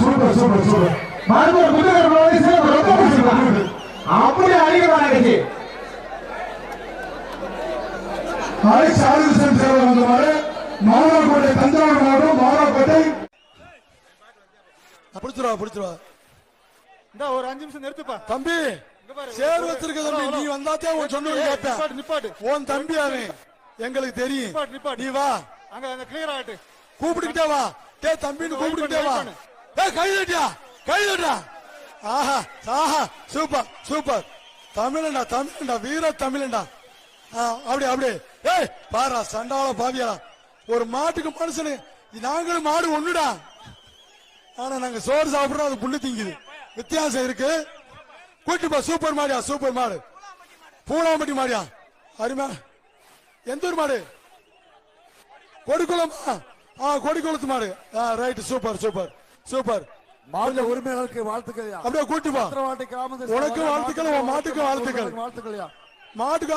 Super super super மருந்து குதிரை ரொம்ப ரொம்ப அப்படியே அதிகமாக கட்சி ஆயிரத்தி ஆறு சேவை வந்தவாறு மாணவர்களுடைய தஞ்சாவூர் மாவட்டம் மாணவர்கோட்டை பிடிச்சிருவா பிடிச்சிருவா. இந்த ஒரு அஞ்சு நிமிஷம் நிறுத்துப்பா. தம்பி பாரு. சேர் வச்சிருக்க தம்பி நீ வந்தாத்தே உன் சொன்னது கேட்பேன் நிப்பாட்டு உன் தம்பி அவன். எங்களுக்கு தெரியும். நீ வா. அங்க அந்த கிளியர் ஆகட்டு. கூப்பிட்டுக்கிட்டே வா. டே தம்பின்னு கூப்பிட்டுக்கிட்டே வா. ஏய் கை தட்டியா கை தட்டா ஆஹா ஆஹா சூப்பர் சூப்பர். தமிழண்டா தமிழண்டா வீர தமிழண்டா ஆ, அப்படியே அப்படியே. ஏய் பாரா சண்டாள பாவியா ஒரு மாட்டுக்கு மனுஷனு நாங்களும் மாடு ஒண்ணுடா. ஆனா நாங்க சோறு சாப்பிடுறோம் அது புண்ணு திங்குது. வித்தியாசம் இருக்கு. கூட்டிப்பா சூப்பர் மாடியா சூப்பர் மாடு. பூனாம்பட்டி மாடியா. அருமையா எந்த ஊர் மாடு? கொடிக்குளமா? ஆ கொடிக்குளத்து மாடு. ஆ ரைட் சூப்பர் சூப்பர் சூப்பர். மாநில உரிமையாளருக்கு வாழ்த்துக்கள்யா அப்படியே கூட்டிப்பா உனக்கு வாழ்த்துக்கள், உன் மாட்டுக்கு வாழ்த்துக்கள். வாழ்த்துக்கள்யா மாட்டுக்கு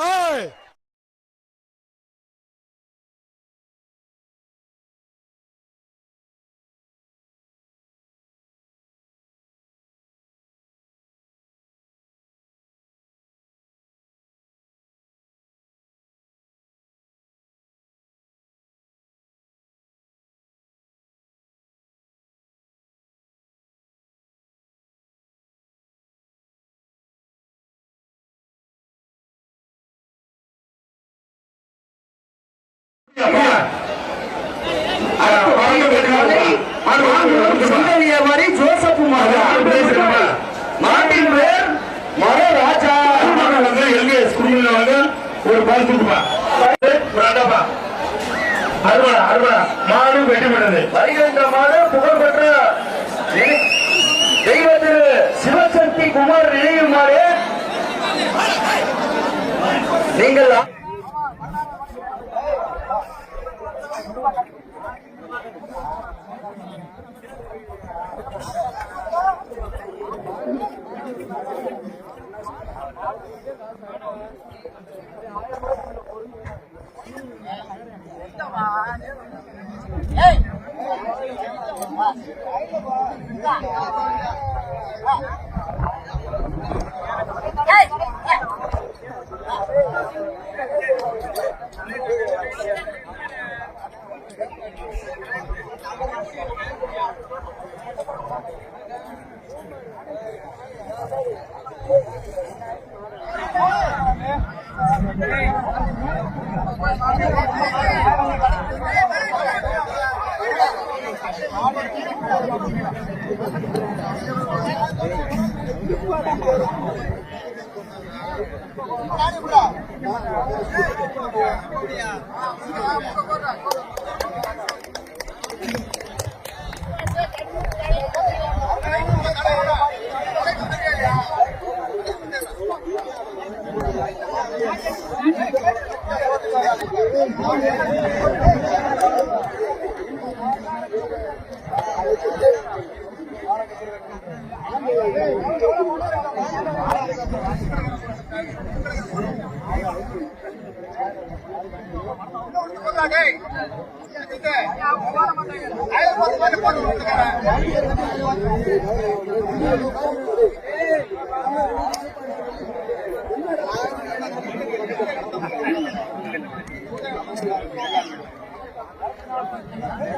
ஜோசப் மகாராஜா எல்கேஎஸ் ஒரு பால் அருவா அருவா மாடு வெட்டி விடுறது வருகின்ற மாடு புகழ்பெற்ற தெய்- சிவசக்தி குமார் நினைவு நீங்கள் ஏய் அப்படியா ஐயோ போட்டு போட்டு போட்டு Yeah.